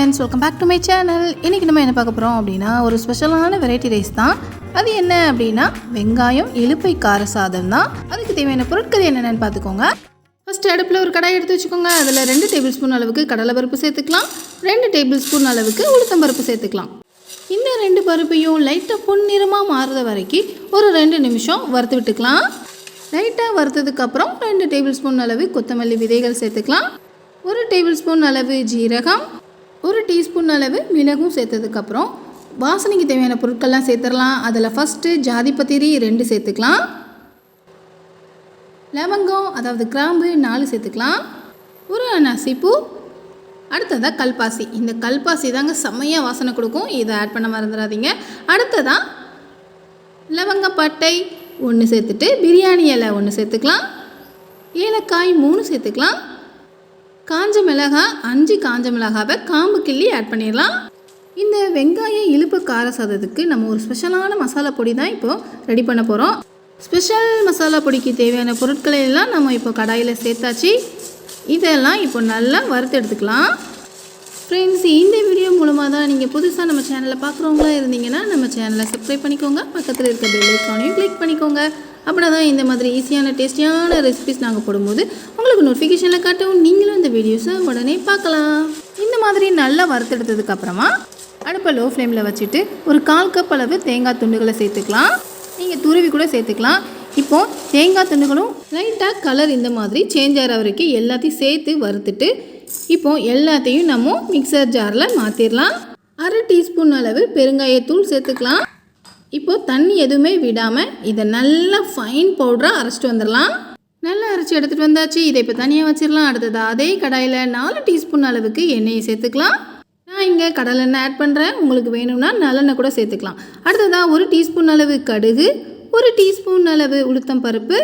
Friends welcome back to my channel இன்றைக்கி நம்ம என்ன பார்க்க போகிறோம் அப்படின்னா ஒரு ஸ்பெஷலான வெரைட்டி ரைஸ் தான். அது என்ன அப்படின்னா வெங்காயம் இலுப்பை கார சாதம் தான். அதுக்கு தேவையான பொருட்கள் என்னென்னு பார்த்துக்கோங்க. ஃபஸ்ட்டு அடுப்பில் ஒரு கடாய் எடுத்து வச்சுக்கோங்க. அதில் ரெண்டு டேபிள் ஸ்பூன் அளவுக்கு கடலைப்பருப்பு சேர்த்துக்கலாம். ரெண்டு டேபிள் ஸ்பூன் அளவுக்கு உளுத்தம் பருப்பு சேர்த்துக்கலாம். இந்த ரெண்டு பருப்பையும் லைட்டாக பொன்னிறமாக மாறுற வரைக்கும் ஒரு ரெண்டு நிமிஷம் வறுத்து விட்டுக்கலாம். லைட்டாக வறுத்ததுக்கப்புறம் ரெண்டு டேபிள் ஸ்பூன் அளவு கொத்தமல்லி விதைகள் சேர்த்துக்கலாம். ஒரு டேபிள் ஸ்பூன் அளவு ஜீரகம் ஒரு டீஸ்பூன் அளவு மிளகும் சேர்த்ததுக்கப்புறம் வாசனைக்கு தேவையான பொருட்கள்லாம் சேர்த்துடலாம். அதில் ஃபஸ்ட்டு ஜாதிபத்திரி ரெண்டு சேர்த்துக்கலாம். லவங்கம் அதாவது கிராம்பு நாலு சேர்த்துக்கலாம். ஒரு அன்னாசிப்பூ அடுத்ததாக கல்பாசி. இந்த கல்பாசி தாங்க செம்மையாக வாசனை கொடுக்கும். இதை ஆட் பண்ண மறந்துடாதீங்க. அடுத்ததாக லவங்கப்பட்டை ஒன்று சேர்த்துட்டு பிரியாணி இலை ஒன்று சேர்த்துக்கலாம். ஏலக்காய் மூணு சேர்த்துக்கலாம். காஞ்ச மிளகாய் அஞ்சு காஞ்ச மிளகாவை காம்பு கிள்ளி ஆட் பண்ணிடலாம். இந்த வெங்காய இழுப்பு கார சாதத்துக்கு நம்ம ஒரு ஸ்பெஷலான மசாலா பொடி தான் இப்போது ரெடி பண்ண போகிறோம் ஸ்பெஷல் மசாலா பொடிக்கு தேவையான பொருட்களை எல்லாம் நம்ம இப்போ கடாயில் சேர்த்தாச்சு. இதெல்லாம் இப்போ நல்லா வறுத்து எடுத்துக்கலாம். ஃப்ரெண்ட்ஸ் இந்த வீடியோ மூலமாக தான் நீங்கள் புதுசாக நம்ம சேனலை பார்க்குறவங்களா இருந்தீங்கன்னா நம்ம சேனலை சப்ஸ்கிரைப் பண்ணிக்கோங்க. பக்கத்தில் இருக்க பெல் ஐக்கானையும் கிளிக் பண்ணிக்கோங்க. அப்படின்னா தான் இந்த மாதிரி ஈஸியான டேஸ்டியான ரெசிபிஸ் நாங்கள் போடும்போது உங்களுக்கு நோட்டிஃபிகேஷனில் காட்டவும் நீங்களும் இந்த வீடியோஸை உடனே பார்க்கலாம். இந்த மாதிரி நல்லா வறுத்தெடுத்ததுக்கு அப்புறமா அடுப்பை லோ ஃப்ளேமில் வச்சுட்டு ஒரு கால் கப் அளவு தேங்காய் துண்டுகளை சேர்த்துக்கலாம். நீங்கள் துருவி கூட சேர்த்துக்கலாம். இப்போது தேங்காய் துண்டுகளும் லைட்டாக கலர் இந்த மாதிரி சேஞ்ச் ஆகிற வரைக்கும் எல்லாத்தையும் சேர்த்து வறுத்துட்டு இப்போ எல்லாத்தையும் நம்ம மிக்சர் ஜாரில் மாற்றிடலாம் அரை டீஸ்பூன் அளவு பெருங்காயத்தூள் சேர்த்துக்கலாம். இப்போது தண்ணி எதுவுமே விடாமல் இதை நல்லா ஃபைன் பவுடராக அரைச்சிட்டு வந்துடலாம். நல்லா அரைச்சி எடுத்துகிட்டு வந்தாச்சு. இதை இப்போ தனியாக வச்சிடலாம். அடுத்தது அதே கடாயில் நாலு டீஸ்பூன் அளவுக்கு எண்ணெயை சேர்த்துக்கலாம். நான் இங்கே கடலெண்ணெய் ஆட் பண்ணுறேன் உங்களுக்கு வேணும்னா நல்லெண்ணெய் கூட சேர்த்துக்கலாம். அடுத்ததாக ஒரு டீஸ்பூன் அளவு கடுகு ஒரு டீஸ்பூன் அளவு உளுத்தம் பருப்பு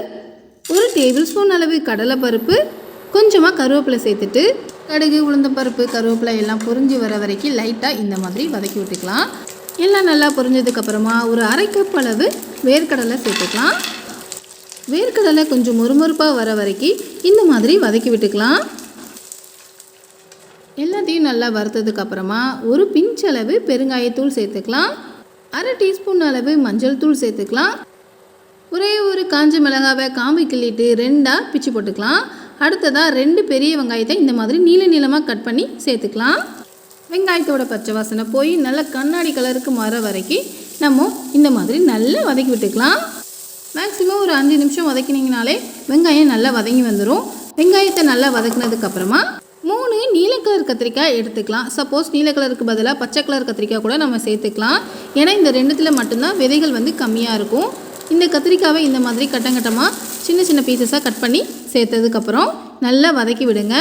ஒரு டேபிள் ஸ்பூன் அளவு கடலை பருப்பு கொஞ்சமாக கருவேப்பிலை சேர்த்துட்டு கடுகு உளுந்தம் பருப்பு கருவேப்பிலை எல்லாம் பொரிஞ்சு வர வரைக்கும் லைட்டாக இந்த மாதிரி வதக்கி விட்டுக்கலாம். எல்லாம் நல்லா பொரிஞ்சதுக்கப்புறமா ஒரு அரை கப் அளவு வேர்க்கடலை சேர்த்துக்கலாம். வேர்க்கடலை கொஞ்சம் மொறுமொறுப்பாக வர வரைக்கும் இந்த மாதிரி வதக்கி விட்டுக்கலாம். எல்லாத்தையும் நல்லா வறுத்ததுக்கு அப்புறமா ஒரு பிஞ்ச் அளவு பெருங்காயத்தூள் சேர்த்துக்கலாம். அரை டீஸ்பூன் அளவு மஞ்சள் தூள் சேர்த்துக்கலாம். ஒரே ஒரு காஞ்ச மிளகாவை காம்பு கிள்ளிட்டு ரெண்டாக பிச்சு போட்டுக்கலாம். அடுத்ததாக ரெண்டு பெரிய வெங்காயத்தை இந்த மாதிரி நீள நீளமாக கட் பண்ணி சேர்த்துக்கலாம். வெங்காயத்தோட பச்சை வாசனை போய் நல்லா கண்ணாடி கலருக்கு மர வரைக்கும் நம்ம இந்த மாதிரி நல்லா வதக்கி விட்டுக்கலாம். மேக்ஸிமம் ஒரு அஞ்சு நிமிஷம் வதக்கினீங்கனாலே வெங்காயம் நல்லா வதங்கி வந்துடும் வெங்காயத்தை நல்லா வதக்கினதுக்கப்புறமா மூணு நீல கலர் கத்திரிக்காய் எடுத்துக்கலாம். சப்போஸ் நீல கலருக்கு பதிலாக பச்சை கலர் கத்திரிக்காய் கூட நம்ம சேர்த்துக்கலாம். ஏன்னா இந்த ரெண்டுத்தில் மட்டும்தான் விதைகள் வந்து கம்மியாக இருக்கும். இந்த கத்திரிக்காவை இந்த மாதிரி கட்டங்கட்டமாக சின்ன சின்ன பீசஸாக கட் பண்ணி சேர்த்ததுக்கப்புறம் நல்லா வதக்கி விடுங்க.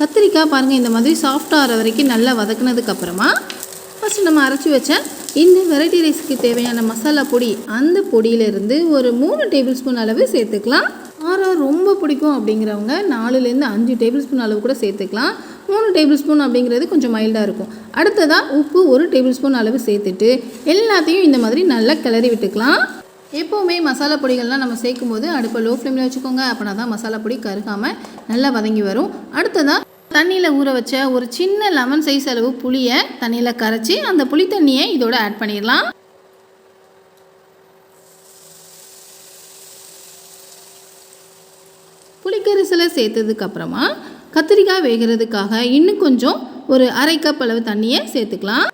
கத்திரிக்காய் பாருங்கள் இந்த மாதிரி சாஃப்டாக ஆகிற வரைக்கும் நல்லா வதக்குனதுக்கப்புறமா ஃபஸ்ட்டு நம்ம அரைச்சி வச்ச இந்த வெரைட்டி ரைஸ்க்கு தேவையான மசாலா பொடி அந்த பொடியிலேருந்து ஒரு மூணு டேபிள் ஸ்பூன் அளவு சேர்த்துக்கலாம். காரம் ரொம்ப பிடிக்கும் அப்படிங்கிறவங்க நாலுலேருந்து அஞ்சு டேபிள் ஸ்பூன் அளவு கூட சேர்த்துக்கலாம். மூணு டேபிள் ஸ்பூன் அப்படிங்கிறது கொஞ்சம் மைல்டாக இருக்கும். அடுத்ததாக உப்பு ஒரு டேபிள் ஸ்பூன் அளவு சேர்த்துட்டு எல்லாத்தையும் இந்த மாதிரி நல்லா கிளறி விட்டுக்கலாம். எப்போவுமே மசாலா பொடிகள்லாம் நம்ம சேர்க்கும் போது அடுப்பை லோ ஃப்ளேமில் வச்சுக்கோங்க அப்படின்னா தான் மசாலா பொடி கருகாமல் நல்லா வதங்கி வரும். அடுத்ததாக தண்ணியில் ஊற வச்ச ஒரு சின்ன லெமன் சைஸ் அளவு புளியை தண்ணியில் கரைச்சி அந்த புளி தண்ணியை இதோட ஆட் பண்ணிடலாம். புளிக்கரிசலை சேர்த்ததுக்கு அப்புறமா கத்திரிக்காய் வேகிறதுக்காக இன்னும் கொஞ்சம் ஒரு அரை கப் அளவு தண்ணியை சேர்த்துக்கலாம்.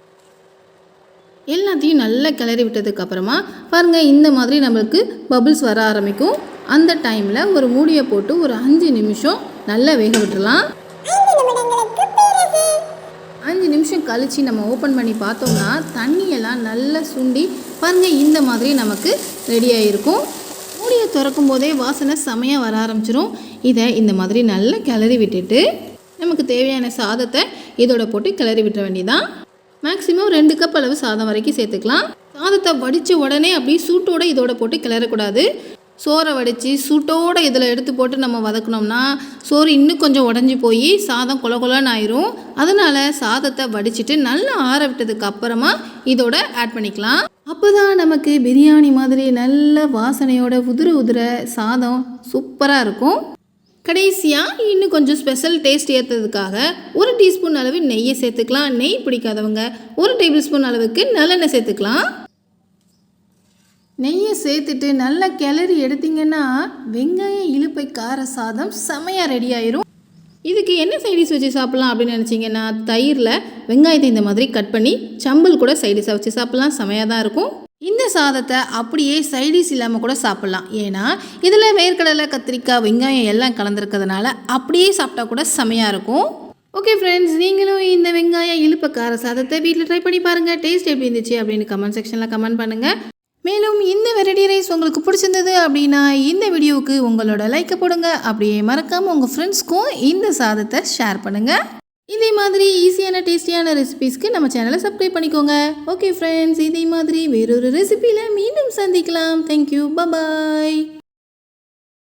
எல்லாத்தையும் நல்லா கிளறி விட்டதுக்கு அப்புறமா பாருங்கள் இந்த மாதிரி நம்மளுக்கு பபுள்ஸ் வர ஆரம்பிக்கும். அந்த டைமில் ஒரு மூடியை போட்டு ஒரு அஞ்சு நிமிஷம் நல்லா வேக விட்டுறலாம் நிமிஷம் கழித்து நம்ம ஓப்பன் பண்ணி பார்த்தோம்னா தண்ணியெல்லாம் நல்லா சுண்டி பாருங்கள் இந்த மாதிரி நமக்கு ரெடியாக இருக்கும் மூடியை திறக்கும் போதே வாசனை செமையாக வர ஆரம்பிச்சிரும். இதை இந்த மாதிரி நல்லா கிளறி விட்டுட்டு நமக்கு தேவையான சாதத்தை இதோட போட்டு கிளறி விட்டுற வேண்டியதான் மேக்ஸிமம் ரெண்டு கப் அளவு சாதம் வரைக்கும் சேர்த்துக்கலாம். சாதத்தை வடித்த உடனே அப்படியே சூட்டோட இதோட போட்டு கிளறக்கூடாது. சோறை வடித்து சூட்டோட இதில் எடுத்து போட்டு நம்ம வதக்கினோம்னா சோறு இன்னும் கொஞ்சம் உடஞ்சி போய் சாதம் கொல கொலன்னு ஆயிரும். அதனால் சாதத்தை வடிச்சிட்டு நல்லா ஆற விட்டதுக்கு அப்புறமா இதோட ஆட் பண்ணிக்கலாம். அப்போ தான் நமக்கு பிரியாணி மாதிரி நல்ல வாசனையோட உதிர உதிர சாதம் சூப்பராக இருக்கும். கடைசியாக இன்னும் கொஞ்சம் ஸ்பெஷல் டேஸ்ட் ஏற்றுறதுக்காக ஒரு டீஸ்பூன் அளவு நெய்யை சேர்த்துக்கலாம். நெய் பிடிக்காதவங்க ஒரு டேபிள் ஸ்பூன் அளவுக்கு நல்லெண்ணெய் சேர்த்துக்கலாம். நெய்யை சேர்த்துட்டு நல்லா கிளறி எடுத்தீங்கன்னா வெங்காய இழுப்பை கார சாதம் செமையாக ரெடி ஆயிரும். இதுக்கு என்ன சைடிஷ் வச்சு சாப்பிட்லாம் அப்படின்னு நினச்சிங்கன்னா தயிரில் வெங்காயத்தை இந்த மாதிரி கட் பண்ணி சம்பல் கூட சைடிஷாக வச்சு சாப்பிட்லாம். செமையாக தான் இருக்கும். இந்த சாதத்தை அப்படியே சைடிஷ் இல்லாமல் கூட சாப்பிட்லாம். ஏன்னா இதில் வேர்க்கடலை கத்திரிக்காய் வெங்காயம் எல்லாம் கலந்துருக்கிறதுனால அப்படியே சாப்பிட்டா கூட செமையாக இருக்கும். ஓகே ஃப்ரெண்ட்ஸ் நீங்களும் இந்த வெங்காய இழுப்பக்கார சாதத்தை வீட்டில் ட்ரை பண்ணி பாருங்கள் டேஸ்ட் எப்படி இருந்துச்சு அப்படின்னு கமெண்ட் செக்ஷனில் கமெண்ட் பண்ணுங்கள் மேலும் இந்த வெரைட்டி ரைஸ் உங்களுக்கு பிடிச்சிருந்தது அப்படின்னா இந்த வீடியோவுக்கு உங்களோட லைக்கை போடுங்க. அப்படியே மறக்காமல் உங்கள் ஃப்ரெண்ட்ஸ்க்கும் இந்த சாதத்தை ஷேர் பண்ணுங்கள் இதே மாதிரி ஈஸியான டேஸ்டியான ரெசிபீஸ்க்கு நம்ம சேனலை சப்ஸ்கிரைப் பண்ணிக்கோங்க. ஓகே ஃப்ரெண்ட்ஸ் இதே மாதிரி வேறொரு ரெசிபியில் மீண்டும் சந்திக்கலாம். Thank you bye bye